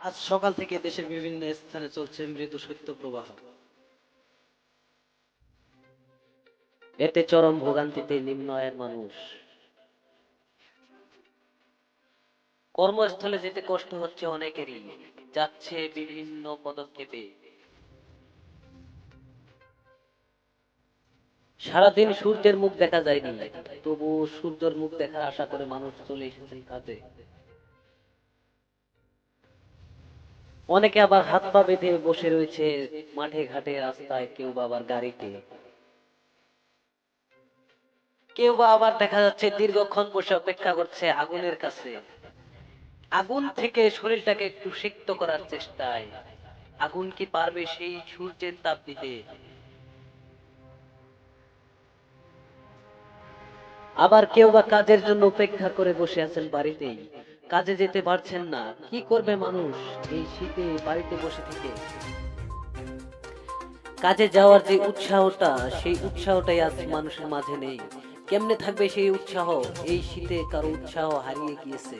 আজ সকাল থেকে দেশের বিভিন্ন স্থানে চলছে মৃদু শৈত্য প্রবাহ এতে চরম ভোগান্তিতে নিম্ন আয়ের মানুষ। কর্মস্থলে যেতে কষ্ট হচ্ছে অনেকেরই, যাচ্ছে বিভিন্ন পদক্ষেপে। সারাদিন সূর্যের মুখ দেখা যায়নি, তবু সূর্যের মুখ দেখার আশা করে মানুষ চলে এসেছেন কাজে অনেকে আবার হাত পা বেঁধে বসে রয়েছে মাঠে ঘাটে রাস্তায়, কেউ বা আবার গাড়িতে। কেউ বা আবার দেখা যাচ্ছে দীর্ঘক্ষণ বসে অপেক্ষা করছে আগুনের কাছে। আগুন থেকে শরীরটাকে একটু সিক্ত করার চেষ্টায়। আগুন কি পারবে সেই সূর্যের তাপ দিতে? আবার কেউ বা কাজের জন্য অপেক্ষা করে বসে আছেন বাড়িতেই। কাজে যেতে পারছেন না। কি করবে মানুষ এই শীতে বাড়িতে বসে থেকে? কাজে যাওয়ার যে উৎসাহটা, সেই উৎসাহটাই আজ মানুষের মাঝে নেই। কেমনে থাকবে সেই উৎসাহ এই শীতে কারো উৎসাহ হারিয়ে গিয়েছে